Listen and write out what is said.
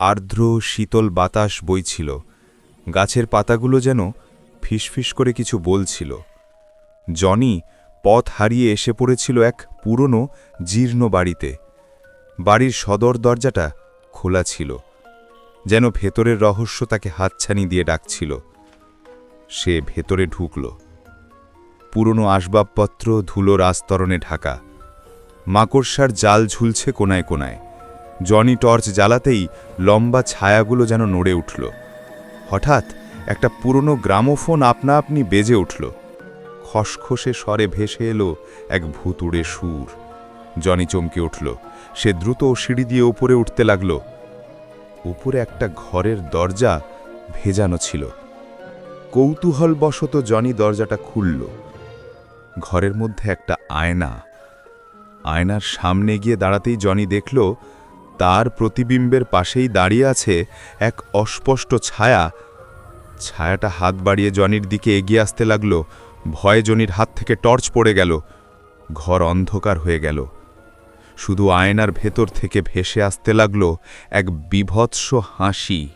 আর্দ্র শীতল বাতাস বইছিল। গাছের পাতাগুলো যেন ফিসফিস করে কিছু বলছিল। জনি পথ হারিয়ে এসে পড়েছিল এক পুরনো, জীর্ণ বাড়িতে। বাড়ির সদর দরজাটা খোলা ছিল, যেন ভেতরের রহস্য তাকে হাতছানি দিয়ে ডাকছিল। সে ভেতরে ঢুকল। পুরনো আসবাবপত্র ধুলোর আস্তরণে ঢাকা। মাকড়সার জাল ঝুলছে কোনায় কোনায়। জনি টর্চ জ্বালাতেই লম্বা ছায়াগুলো যেন নড়ে উঠল। হঠাৎ একটা পুরনো গ্রামোফোন আপনা আপনি বেজে উঠল। খসখসে স্বরে ভেসে এলো এক ভুতুড়ে সুর। জনি চমকে উঠল। সে দ্রুত সিঁড়ি দিয়ে উপরে উঠতে লাগল। উপরে একটা ঘরের দরজা ভেজানো ছিল। কৌতূহলবশত জনি দরজাটা খুলল। ঘরের মধ্যে একটা আয়না। আয়নার সামনে গিয়ে দাঁড়াতেই জনি দেখল তার প্রতিবিম্বের পাশেই দাঁড়িয়ে আছে এক অস্পষ্ট ছায়া। ছায়াটা হাত বাড়িয়ে জনির দিকে এগিয়ে আসতে লাগল। ভয়ে জনির হাত থেকে টর্চ পড়ে গেল। ঘর অন্ধকার হয়ে গেল। শুধু আয়নার ভেতর থেকে ভেসে আসতে লাগল এক বিভৎস হাসি।